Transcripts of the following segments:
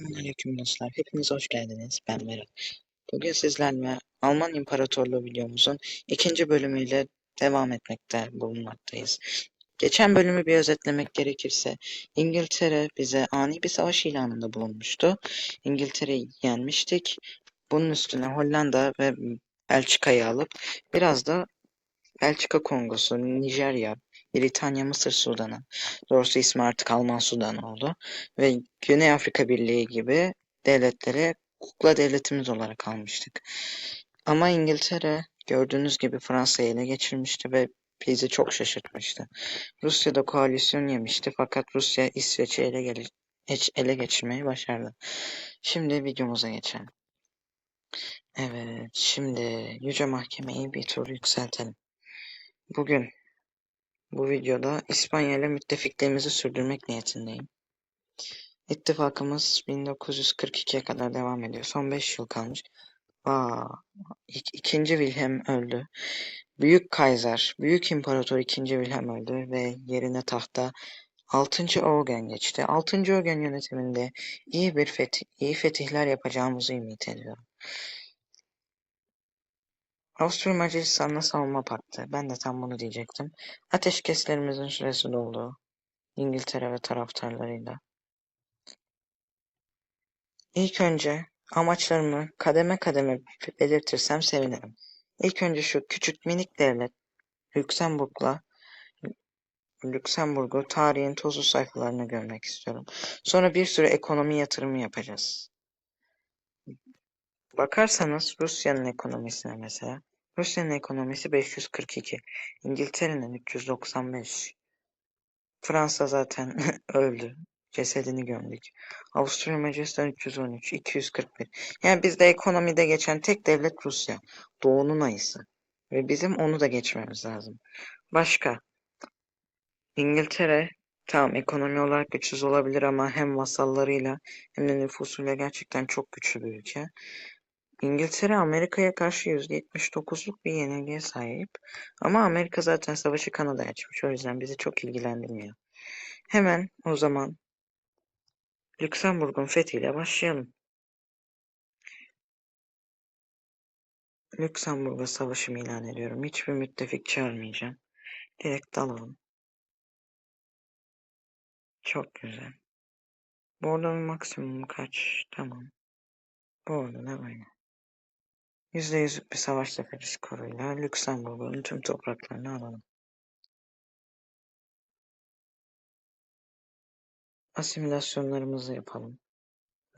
Selamünaleyküm dostlar. Hepiniz hoş geldiniz. Ben Meral. Bugün sizlerle Alman İmparatorluğu videomuzun ikinci bölümüyle devam etmekte bulunmaktayız. Geçen bölümü bir özetlemek gerekirse İngiltere bize ani bir savaş ilanında bulunmuştu. İngiltere'yi yenmiştik. Bunun üstüne Hollanda ve Belçika'yı alıp biraz da Belçika Kongosu, Nijerya, Britanya, Mısır Sudanı. Doğrusu ismi artık Alman Sudanı oldu. Ve Güney Afrika Birliği gibi devletlere kukla devletimiz olarak almıştık. Ama İngiltere gördüğünüz gibi Fransa'yı ele geçirmişti ve bizi çok şaşırtmıştı. Rusya da koalisyon yemişti fakat Rusya İsveç'i ele, ele geçirmeyi başardı. Şimdi videomuza geçelim. Evet, şimdi Yüce Mahkemeyi bir tur yükseltelim. Bugün bu videoda İspanya ile müttefikliğimizi sürdürmek niyetindeyim. İttifakımız 1942'ye kadar devam ediyor. Son 5 yıl kalmış. Aa, ik ikinci Wilhelm öldü. Büyük Kaiser, Büyük İmparator 2. Wilhelm öldü ve yerine tahta 6. Eugen geçti. 6. Eugen yönetiminde iyi bir fetih, iyi fetihler yapacağımızı ümit ediyorum. Avusturya Macaristan'la savunma paktı. Ben de tam bunu diyecektim. Ateşkeslerimizin süresi doldu. İngiltere ve taraftarlarıyla. İlk önce amaçlarımı kademe kademe belirtirsem sevinirim. İlk önce şu küçük minik devlet Lüksemburg'la Lüksemburg'u tarihin tozlu sayfalarını görmek istiyorum. Sonra bir sürü ekonomi yatırımı yapacağız. Bakarsanız Rusya'nın ekonomisine mesela. Rusya'nın ekonomisi 542. İngiltere'nin 395. Fransa zaten öldü. Cesedini gömdük. Avusturya Macaristan 313, 241. Yani bizde ekonomide geçen tek devlet Rusya. Doğu'nun ayısı. Ve bizim onu da geçmemiz lazım. Başka. İngiltere tamam ekonomi olarak güçsüz olabilir ama hem vasallarıyla hem de nüfusuyla gerçekten çok güçlü bir ülke. İngiltere Amerika'ya karşı %79'luk bir yenilgiye sahip. Ama Amerika zaten savaşı Kanada'ya açmış. O yüzden bizi çok ilgilendirmiyor. Hemen o zaman Lüksemburg'un fethiyle başlayalım. Lüksemburg'a savaşımı ilan ediyorum. Hiçbir müttefik çağırmayacağım. Direkt dalalım. Çok güzel. Bordo'nun maksimumu kaç? Tamam. Bordo ne böyle? %100'lük bir savaş zaferi skoruyla Lüksemburg'un tüm topraklarını alalım. Asimilasyonlarımızı yapalım.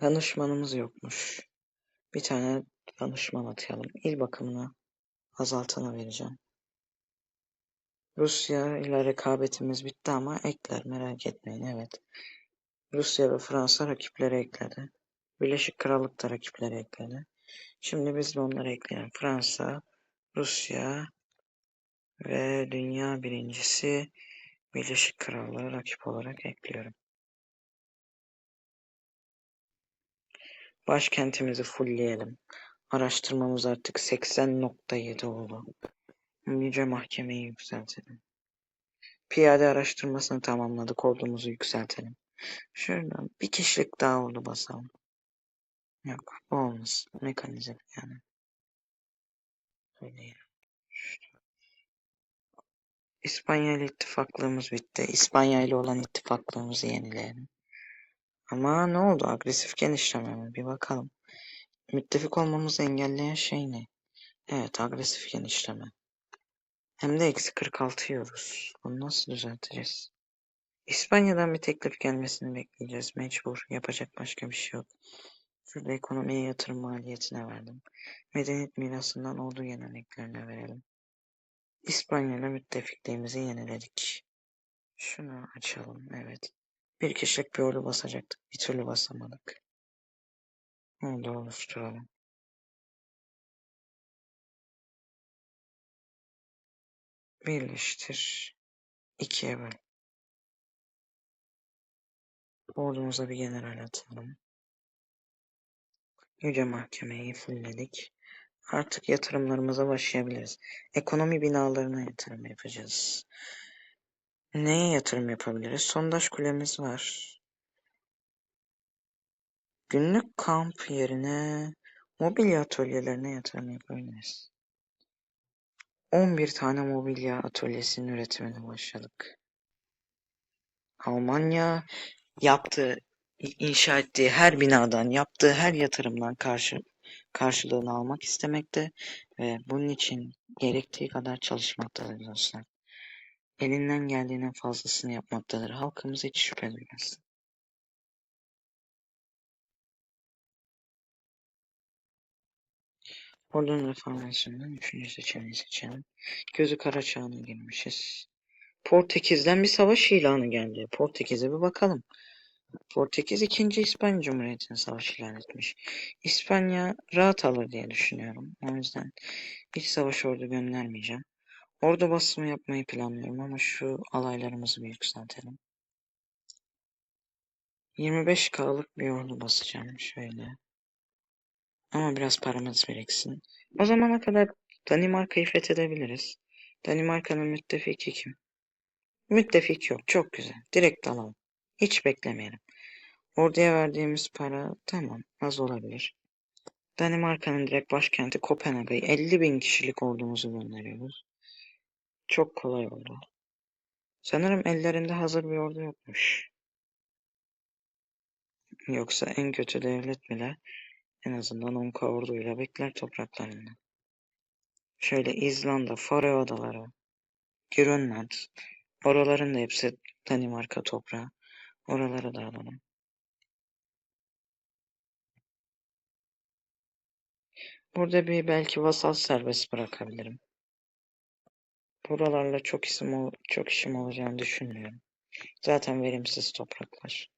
Danışmanımız yokmuş. Bir tane danışman atayalım. İl bakımına azaltana vereceğim. Rusya ile rekabetimiz bitti ama ekler merak etmeyin evet. Rusya ve Fransa rakipleri ekledi. Birleşik Krallık da rakipleri ekledi. Şimdi biz de onları ekleyelim. Fransa, Rusya ve dünya birincisi Birleşik Krallığı rakip olarak ekliyorum. Başkentimizi fullleyelim. Araştırmamız artık 80.7 oldu. Yüce Mahkemeyi yükseltelim. Piyade araştırmasını tamamladık. Ordumuzu yükseltelim. Şuradan bir kişilik daha ordu basalım. Yok bu olmaz. Mekanize yani. Öyle İspanya ile ittifaklığımız bitti. İspanya ile olan ittifaklığımızı yenileyelim. Ama ne oldu? Agresif genişleme mi? Bir bakalım. Müttefik olmamızı engelleyen şey ne? Evet agresif genişleme. Hem de eksi 46 yiyoruz. Bunu nasıl düzelteceğiz? İspanya'dan bir teklif gelmesini bekleyeceğiz. Mecbur. Yapacak başka bir şey yok. Şurada ekonomiye yatırım maliyetine verdim. Medeniyet mirasından olduğu geleneklerine verelim. İspanya ile müttefikliğimizi yeniledik. Şunu açalım. Evet. Bir kişilik bir ordu basacaktık. Bir türlü basamadık. Onu da oluşturalım. Birleştir. İkiye böl. Ordumuza bir general atalım. Yüce Mahkemeyi fullledik. Artık yatırımlarımıza başlayabiliriz. Ekonomi binalarına yatırım yapacağız. Neye yatırım yapabiliriz? Sondaj kulemiz var. Günlük kamp yerine mobilya atölyelerine yatırım yapabiliriz. 11 tane mobilya atölyesinin üretimine başladık. Almanya yaptığı, inşa ettiği her binadan, yaptığı her yatırımdan karşı karşılığını almak istemekte ve bunun için gerektiği kadar çalışmaktadır dostlar. Elinden geldiğinin fazlasını yapmaktadır. Halkımız hiç şüphe duymasın. Ordunun reformasyonundan üçüncü seçeneği seçelim. Gözü kara çağına girmişiz. Portekiz'den bir savaş ilanı geldi. Portekiz'e bir bakalım. Portekiz 2. İspanya Cumhuriyeti'ne savaş ilan etmiş. İspanya rahat alır diye düşünüyorum. O yüzden hiç savaş ordu göndermeyeceğim. Ordu basımı yapmayı planlıyorum ama şu alaylarımızı bir yükseltelim. 25K'lık bir ordu basacağım şöyle. Ama biraz paramız biriksin. O zamana kadar Danimarka'yı fethedebiliriz. Danimarka'nın müttefiki kim? Müttefik yok. Çok güzel. Direkt alalım. Hiç beklemeyelim. Orduya verdiğimiz para tamam az olabilir. Danimarka'nın direkt başkenti Kopenhag'a 50 bin kişilik ordumuzu gönderiyoruz. Çok kolay oldu. Sanırım ellerinde hazır bir ordu yokmuş. Yoksa en kötü devlet bile en azından 10k orduyla bekler topraklarında. Şöyle İzlanda, Faroe Adaları, Grönland, oraların da hepsi Danimarka toprağı. Oraları da alalım. Burada bir belki vasal serbest bırakabilirim. Buralarla çok isim çok işim olacağını düşünmüyorum. Zaten verimsiz topraklar.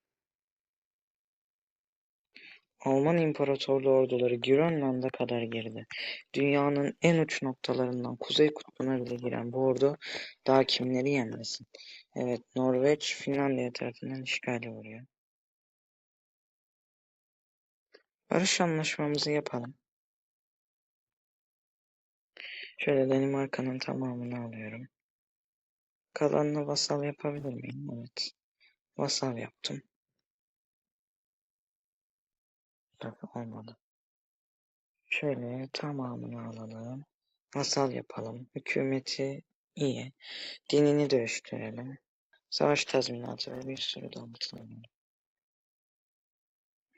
Alman İmparatorluğu orduları Grönland'a kadar girdi. Dünyanın en uç noktalarından Kuzey Kutbu'na bile giren bu ordu daha kimleri yenmesin. Evet, Norveç, Finlandiya tarafından işgale uğruyor. Barış anlaşmamızı yapalım. Şöyle Danimarka'nın tamamını alıyorum. Kalanını vasal yapabilir miyim? Evet. Vasal yaptım. Tabii olmadı. Şöyle tamamını alalım. Vasal yapalım. Hükümeti iyi. Dinini dönüştürelim. Savaş tazminatı ve bir sürü damıtlı alalım.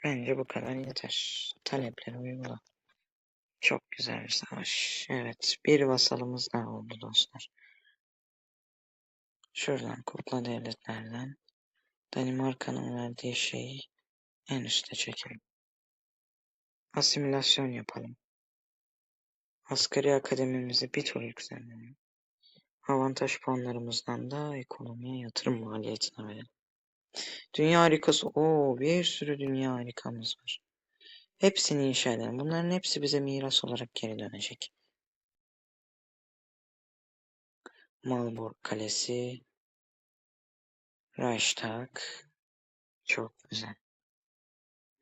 Bence bu kadar yeter. Talepleri uygula. Çok güzel bir savaş. Evet. Bir vasalımız daha oldu dostlar. Şuradan kukla devletlerden Danimarka'nın verdiği şeyi en üste çekelim. Asimilasyon yapalım. Asgari akademimizi bir tur yükseltelim. Avantaj puanlarımızdan da ekonomiye yatırım maliyetine verelim. Dünya harikası. Oo, bir sürü dünya harikamız var. Hepsini inşa edelim. Bunların hepsi bize miras olarak geri dönecek. Malborg Kalesi. Reichstag. Çok güzel.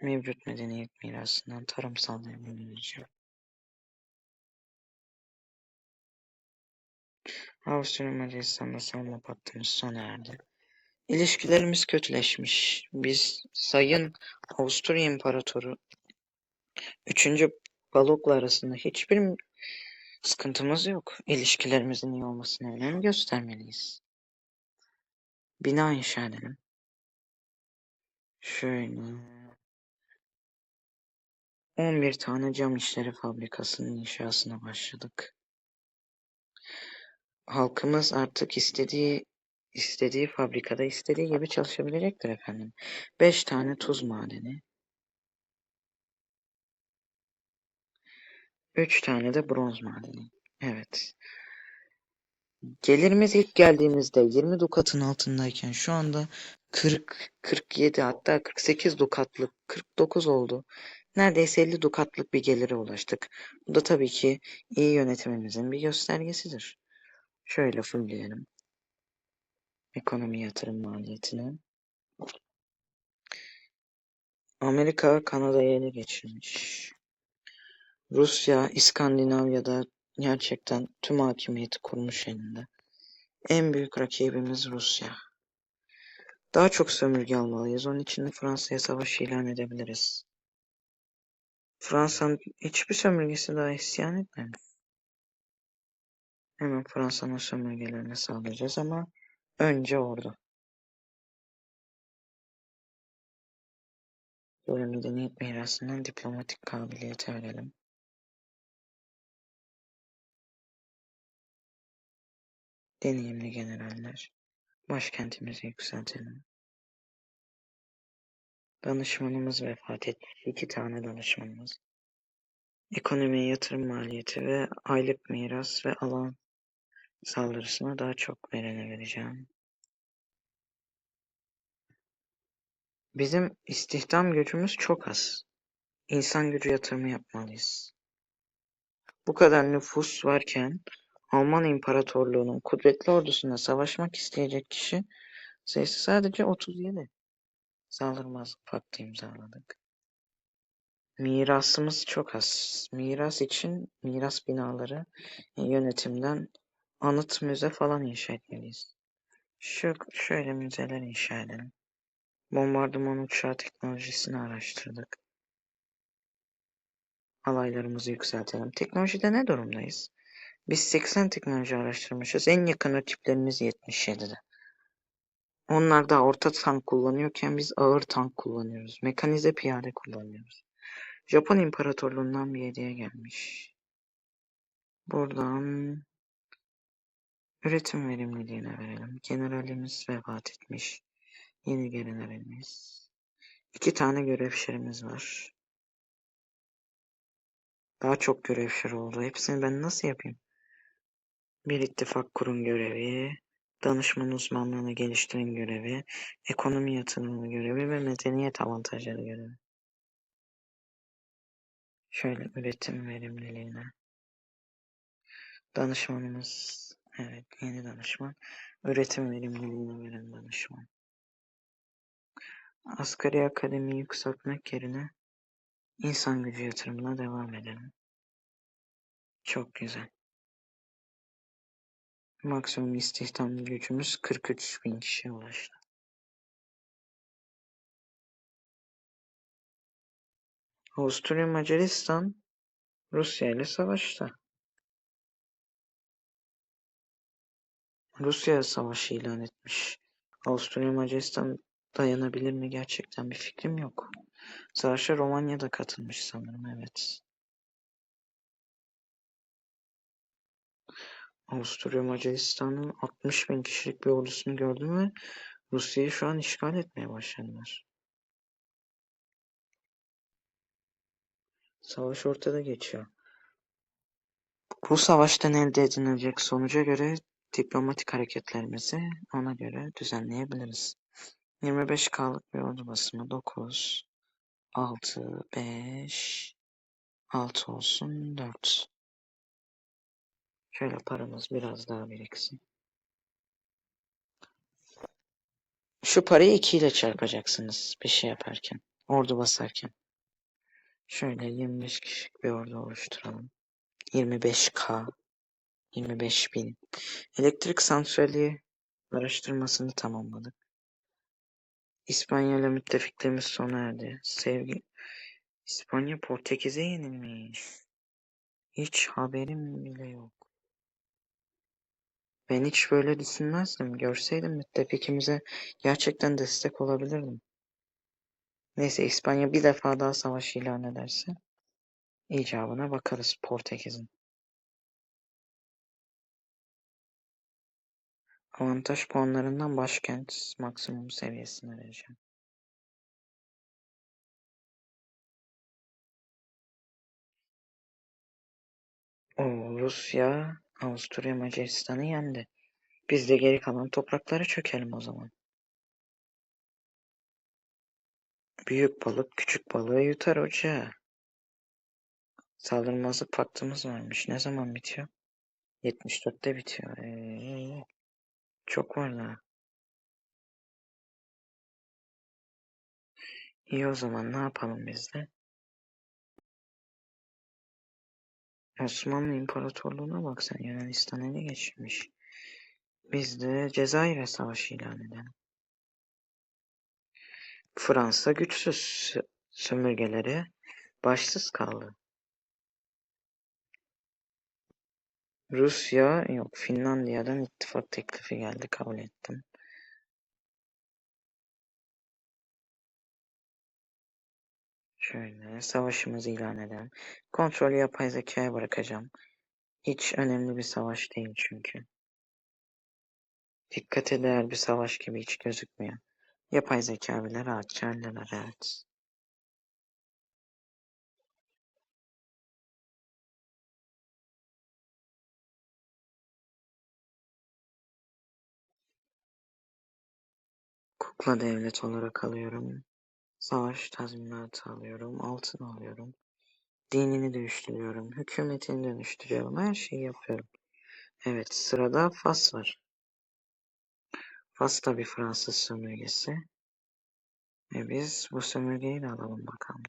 Mevcut medeniyet mirasından tarımsal devrimleneceğim. Avusturya Macaristan'la savunma paktımız sona erdi. İlişkilerimiz kötüleşmiş. Biz Sayın Avusturya İmparatoru 3. Balok'la arasında hiçbir sıkıntımız yok. İlişkilerimizin iyi olmasına önem göstermeliyiz. Bina inşa edelim. Şöyle. 11 tane cam işleri fabrikasının inşasına başladık. Halkımız artık istediği istediği fabrikada istediği gibi çalışabilecektir efendim. 5 tane tuz madeni. 3 tane de bronz madeni. Evet. Gelirimiz ilk geldiğimizde 20 dukatın altındayken şu anda 40, 47 hatta 48 dukatlık 49 oldu. Neredeyse 50 dukatlık bir gelire ulaştık. Bu da tabii ki iyi yönetimimizin bir göstergesidir. Şöyle fullleyelim. Ekonomi yatırım maliyetini. Amerika Kanada'yı ele geçirmiş. Rusya İskandinavya'da gerçekten tüm hakimiyeti kurmuş elinde. En büyük rakibimiz Rusya. Daha çok sömürge almalıyız. Onun için de Fransa'ya savaş ilan edebiliriz. Fransa'nın hiçbir sömürgesi daha isyan etmemiş. Hemen Fransa'nın sömürgelerini sağlayacağız ama önce ordu. Böyle medeniyet mirasından diplomatik kabiliyete verelim. Deneyimli generaller. Başkentimizi yükseltelim. Danışmanımız vefat etmiş. İki tane danışmanımız. Ekonomiye yatırım maliyeti ve aylık miras ve alan saldırısına daha çok verene vereceğim. Bizim istihdam gücümüz çok az. İnsan gücü yatırımı yapmalıyız. Bu kadar nüfus varken Alman İmparatorluğu'nun kudretli ordusuna savaşmak isteyecek kişi sayısı sadece 37. Saldırmazlık paktı imzaladık. Mirasımız çok az. Miras için miras binaları yönetimden anıt müze falan inşa etmeliyiz. Şu, şöyle müzeler inşa edelim. Bombardıman uçağı teknolojisini araştırdık. Alaylarımızı yükseltelim. Teknolojide ne durumdayız? Biz 80 teknoloji araştırmışız. En yakın rakiplerimiz 77'de. Onlar da orta tank kullanıyorken biz ağır tank kullanıyoruz. Mekanize piyade kullanıyoruz. Japon İmparatorluğundan bir hediye gelmiş. Buradan üretim verimliliğine verelim. Generalimiz vefat etmiş. Yeni generalimiz. İki tane görevşerimiz var. Daha çok görevşer oldu. Hepsini ben nasıl yapayım? Bir ittifak kurun görevi, danışman uzmanlığını geliştirin görevi, ekonomi yatırımı görevi ve medeniyet avantajları görevi. Şöyle üretim verimliliğine. Danışmanımız, evet yeni danışman. Üretim verimliliğine veren danışman. Asgari akademiyi yükseltmek yerine insan gücü yatırımına devam edelim. Çok güzel. Maksimum istihdam gücümüz 43 bin kişiye ulaştı. Avusturya Macaristan Rusya ile savaşta. Rusya savaşı ilan etmiş. Avusturya Macaristan dayanabilir mi gerçekten bir fikrim yok. Savaşa Romanya da katılmış sanırım evet. Avusturya Macaristan'ın 60 bin kişilik bir ordusunu gördüm ve Rusya'yı şu an işgal etmeye başladılar. Savaş ortada geçiyor. Bu savaştan elde edilecek sonuca göre diplomatik hareketlerimizi ona göre düzenleyebiliriz. 25K'lık bir ordu basımı 9, 6, 5, 6 olsun 4. Şöyle paramız biraz daha biriksin. Şu parayı 2 ile çarpacaksınız bir şey yaparken. Ordu basarken. Şöyle 25 kişilik bir ordu oluşturalım. 25K. 25 bin. Elektrik santrali araştırmasını tamamladık. İspanya ile müttefikliğimiz sona erdi. Sevgi İspanya Portekiz'e yenilmiş. Hiç haberim bile yok. Ben hiç böyle düşünmezdim. Görseydim müttefikimize gerçekten destek olabilirdim. Neyse İspanya bir defa daha savaş ilan ederse icabına bakarız Portekiz'in. Avantaj puanlarından başkent maksimum seviyesine vereceğim. O Rusya Avusturya Macaristan'ı yendi. Biz de geri kalan topraklara çökelim o zaman. Büyük balık küçük balığı yutar hoca. Saldırmazlık paktımız varmış. Ne zaman bitiyor? 74'te bitiyor. Ee, çok var daha. İyi o zaman ne yapalım biz de? Osmanlı İmparatorluğu'na bak sen Yunanistan ele geçirmiş. Biz de Cezayir'e savaşı ilan edelim. Fransa güçsüz sömürgeleri Başsız kaldı. Rusya yok Finlandiya'dan ittifak teklifi geldi kabul ettim. Şöyle savaşımızı ilan edelim. Kontrolü yapay zekaya bırakacağım. Hiç önemli bir savaş değil çünkü. Dikkate değer bir savaş gibi hiç gözükmüyor. Yapay zeka bile rahatça halleder evet. Kukla devlet olarak alıyorum. Savaş tazminatı alıyorum. Altın alıyorum. Dinini dönüştürüyorum. Hükümetini dönüştürüyorum. Her şeyi yapıyorum. Evet sırada Fas var. Fas da bir Fransız sömürgesi. E biz bu sömürgeyi de alalım bakalım.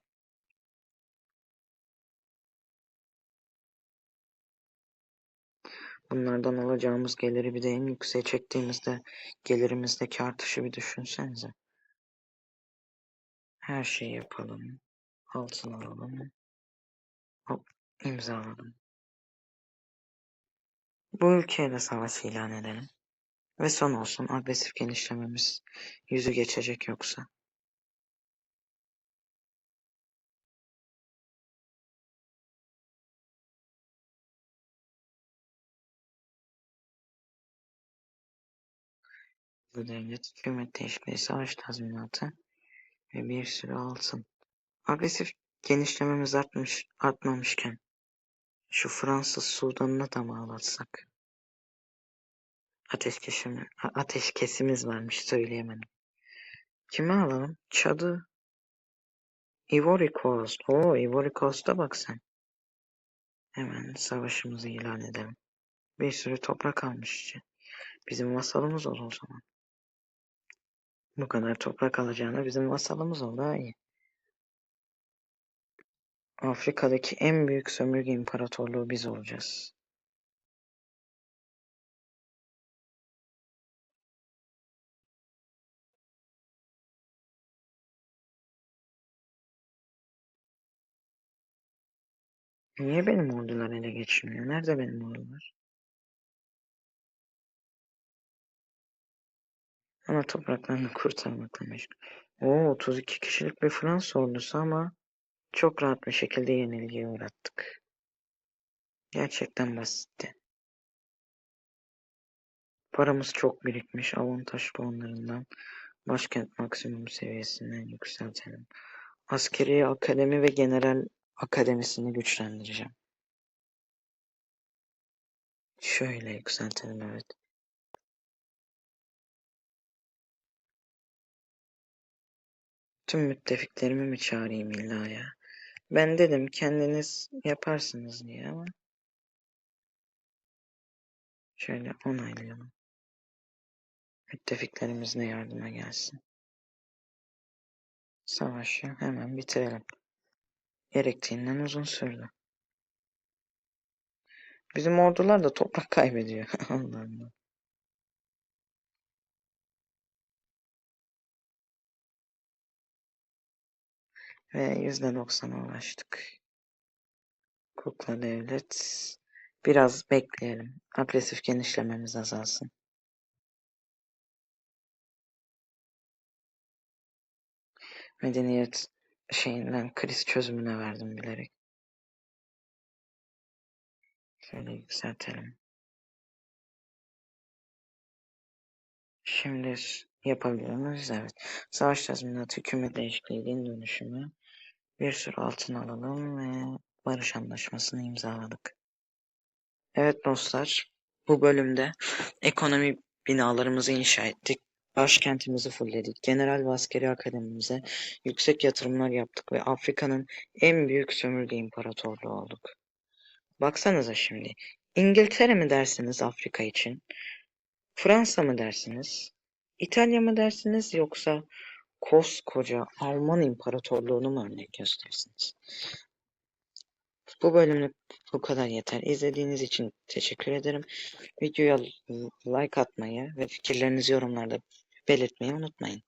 Bunlardan alacağımız geliri bir de en yükseğe çektiğimizde gelirimizdeki artışı bir düşünsenize. Her şeyi yapalım. Altın alalım. Hop imzaladım. Bu ülkeye de savaş ilan edelim. Ve son olsun agresif genişlememiz yüzü geçecek yoksa. Bu devlet hükümet değişikliği savaş tazminatı ve bir sürü altın. Agresif genişlememiz artmış, artmamışken şu Fransız Sudan'ına da mı ağlatsak? Ateşkesimi, ateşkesimiz varmış söyleyemedim. Kimi alalım? Çadı. Ivory Coast. Oo Ivory Coast'a bak sen. Hemen savaşımızı ilan edelim. Bir sürü toprak almış için. Bizim vasalımız ol o zaman. Bu kadar toprak alacağına bizim vasalımız ol daha iyi. Afrika'daki en büyük sömürge imparatorluğu biz olacağız. Niye benim ordular ele geçmiyor? Nerede benim ordular? Ana topraklarını kurtarmakla meşgul. Oo 32 kişilik bir Fransız ordusu ama çok rahat bir şekilde yenilgiye uğrattık. Gerçekten basitti. Paramız çok birikmiş. Avantaj puanlarından başkent maksimum seviyesinden yükseltelim. Askeri akademi ve general akademisini güçlendireceğim. Şöyle yükseltelim evet. Tüm müttefiklerimi mi çağırayım illa ya? Ben dedim kendiniz yaparsınız diye ama. Şöyle onaylayalım. Müttefiklerimiz de yardıma gelsin. Savaşı hemen bitirelim. Gerektiğinden uzun sürdü. Bizim ordular da toprak kaybediyor. Allah Allah. Ve %90'a ulaştık. Kukla devlet. Biraz bekleyelim. Agresif genişlememiz azalsın. Medeniyet şeyinden kriz çözümüne verdim bilerek. Şöyle yükseltelim. Şimdi yapabiliyor muyuz? Evet. Savaş tazminatı, hükümet değişikliği, din dönüşümü. Bir sürü altın alalım ve barış anlaşmasını imzaladık. Evet dostlar, bu bölümde ekonomi binalarımızı inşa ettik. Başkentimizi fullledik. General ve askeri akademimize yüksek yatırımlar yaptık ve Afrika'nın en büyük sömürge imparatorluğu olduk. Baksanıza şimdi. İngiltere mi dersiniz Afrika için? Fransa mı dersiniz? İtalya mı dersiniz yoksa koskoca Alman İmparatorluğunu mu örnek gösterirsiniz? Bu bölümlük bu kadar yeter. İzlediğiniz için teşekkür ederim. Videoya like atmayı ve fikirlerinizi yorumlarda belirtmeyi unutmayın.